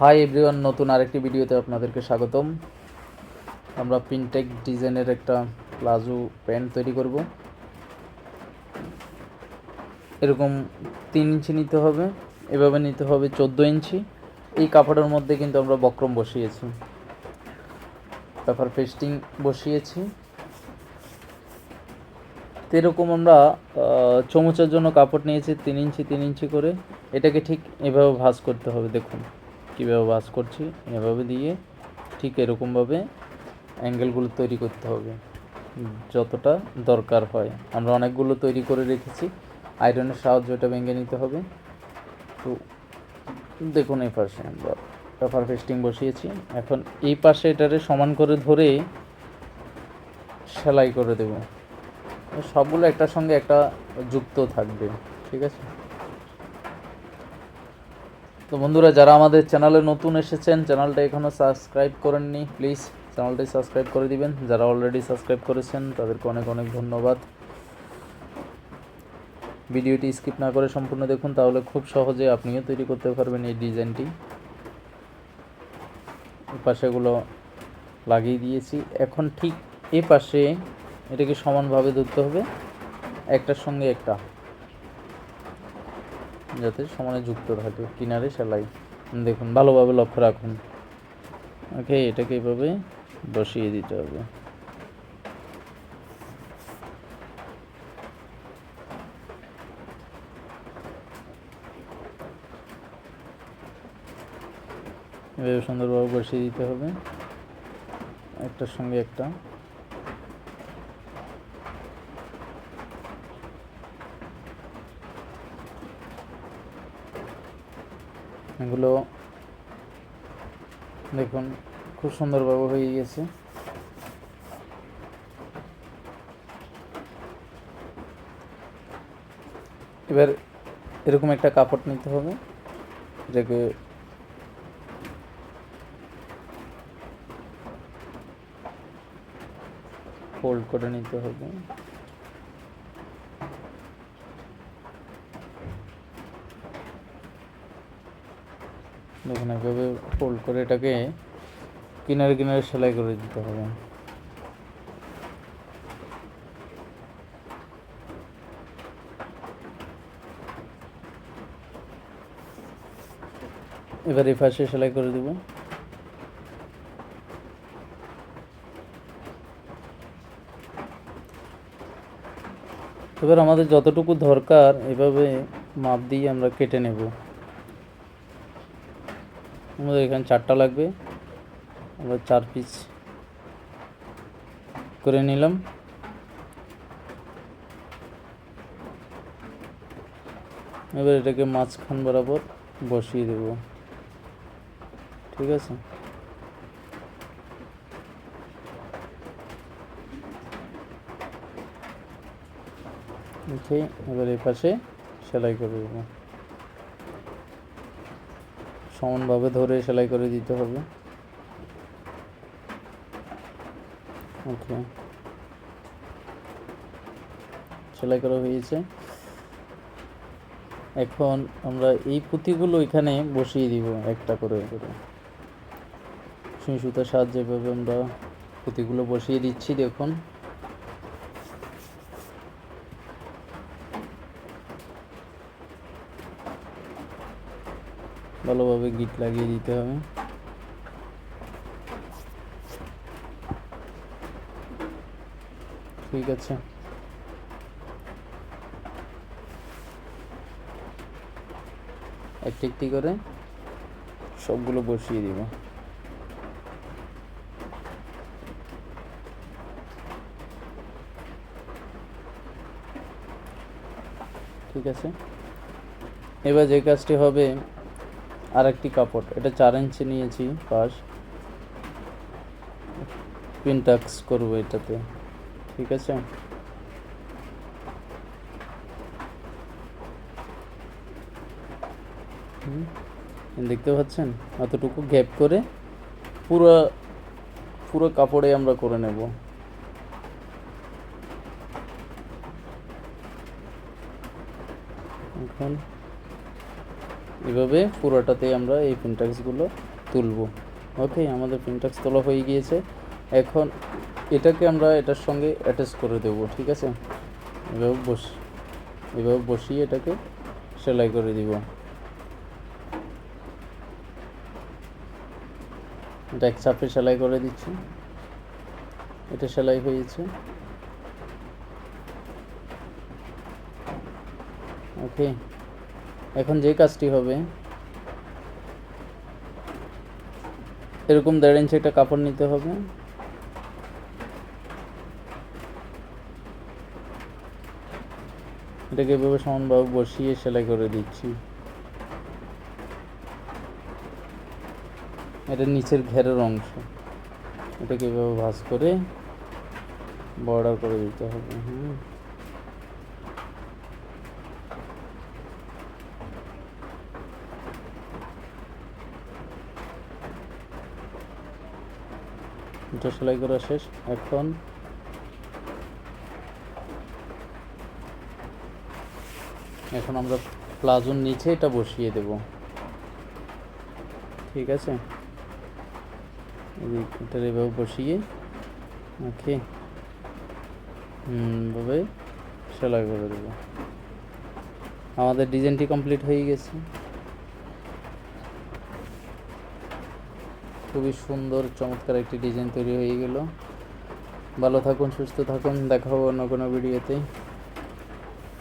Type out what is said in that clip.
Hi everyone নতুন আরেকটি ভিডিওতে আপনাদেরকে স্বাগতম। আমরা প্রিন্টেক ডিজাইনের একটা প্লাজো প্যান্ট তৈরি করব। এরকম তিন ইঞ্চি নিতে হবে, এভাবে নিতে হবে চোদ্দ ইঞ্চি। এই কাপড়ের মধ্যে কিন্তু আমরা বক্রম বসিয়েছি। পেপার পেস্টিং বসিয়েছি। এরকম আমরা চমচের জন্য কাপড় নিয়েছি, তিন ইঞ্চি তিন ইঞ্চি করে। এটাকে ঠিক এভাবে ভাঁজ করতে হবে, দেখুন। কীভাবে ভাঁজ করছি, এভাবে দিয়ে ঠিক এরকমভাবে অ্যাঙ্গেলগুলো তৈরি করতে হবে। যতটা দরকার হয়। আমরা অনেকগুলো তৈরি করে রেখেছি। আয়রনের সাহায্যে এটা ভেঙে নিতে হবে। তো দেখুন এই পাশে আমরা পেপার পেস্টিং বসিয়েছি। এখন এই পাশে এটারে সমান করে ধরে সেলাই করে দেবো। সবগুলো একটার সঙ্গে একটা যুক্ত থাকবে। ঠিক আছে? তো বন্ধুরা, যারা আমাদের চ্যানেলে নতুন এসেছেন, চ্যানেলটা এখনও সাবস্ক্রাইব করেননি, প্লিজ চ্যানেলটি সাবস্ক্রাইব করে দিবেন। যারা অলরেডি সাবস্ক্রাইব করেছেন, তাদেরকে অনেক অনেক ধন্যবাদ। ভিডিওটি স্কিপ না করে সম্পূর্ণ দেখুন, তাহলে খুব সহজে আপনিও তৈরি করতে পারবেন এই ডিজাইনটি। পাশেগুলো লাগিয়ে দিয়েছি। এখন ঠিক এ পাশে এটাকে সমানভাবে ধরতে হবে, একটার সঙ্গে একটা। যাতে সমানে যুক্ত থাকে। কিনারে সেলাই। দেখুন, ভালোভাবে লক্ষ্য রাখুন। ওকে, এটাকে এভাবে বসিয়ে দিতে হবে। সুন্দরভাবে বসিয়ে দিতে হবে। একটার সঙ্গে একটা। এগুলো দেখুন, খুব সুন্দরভাবে হয়ে গেছে। এবার এরকম একটা কাপড় নিতে হবে এটাকে ফোল্ড করে নিতে হবে। দেখুন এভাবে ফোল্ড করে এটাকে কিনারে কিনারে সেলাই করে দিতে হবে। এবার এই পাশে সেলাই করে দেবো। এবার আমাদের যতটুকু দরকার, এভাবে মাপ দিয়ে আমরা কেটে নেব। আমাদের এখানে চারটা লাগবে। আমরা চার পিস করে নিলাম। এবার এটাকে মাঝখান বরাবর বসিয়ে দেব। ঠিক আছে? এবার এই পাশে সেলাই করে দেবো। সমানভাবে ধরে সেলাই করে দিতে হবে। ওকে। সেলাই করা হয়েছে। এখন আমরা এই পুঁতিগুলো এখানে বসিয়ে দিব একটা করে। করে সুতার সাহায্যে এভাবে আমরা পুঁতিগুলো বসিয়ে দিচ্ছি, দেখুন। ভালোভাবে গিট লাগিয়ে দিতে হবে। ঠিক আছে। একটি একটি করে সবগুলো বসিয়ে দিব। ঠিক আছে। এবার যে কাজটি হবে আর একটি কাপড়। এটা চার ইঞ্চি নিয়েছি পাশ। পিনটাক্স করব এটাতে। ঠিক আছে? দেখতে পাচ্ছেন? অতটুকু গ্যাপ করে পুরো পুরো কাপড়ে আমরা করে নেব। এখন এভাবে পুরোটাতেই আমরা এই পিনটাক্সগুলো তুলবো। ওকে আমাদের পিনটাক্স তোলা হয়ে গিয়েছে। এখন এটাকে আমরা এটার সঙ্গে অ্যাটাচ করে দেবো, ঠিক আছে? এভাবে বস, এভাবে বসিয়ে এটাকে সেলাই করে দিব। এটা এক চাপে সেলাই করে দিচ্ছি। এটা সেলাই হয়েছে। ওকে এখন যে কাজটি হবে, এরকম দেড় ইঞ্চি একটা কাপড় নিতে হবে। এটাকে এভাবে সমানভাবে বসিয়ে সেলাই করে দিচ্ছি। এটা নিচের ঘেরের অংশ। এটাকে এভাবে ভাঁজ করে বর্ডার করে দিতে হবে হুম এটা সেলাই করা শেষ, এখন এখন আমরা প্লাজোর নিচে এটা বসিয়ে দেব। ঠিক আছে? এটা এভাবে বসিয়ে, ওকে ভাবে সেলাই করে দেবো। আমাদের ডিজাইনটি কমপ্লিট হয়ে গেছে। খুবই সুন্দর, চমৎকার একটি ডিজাইন তৈরি হয়ে গেল। ভালো থাকুন, সুস্থ থাকুন, দেখা হবে অন্য কোনো ভিডিওতে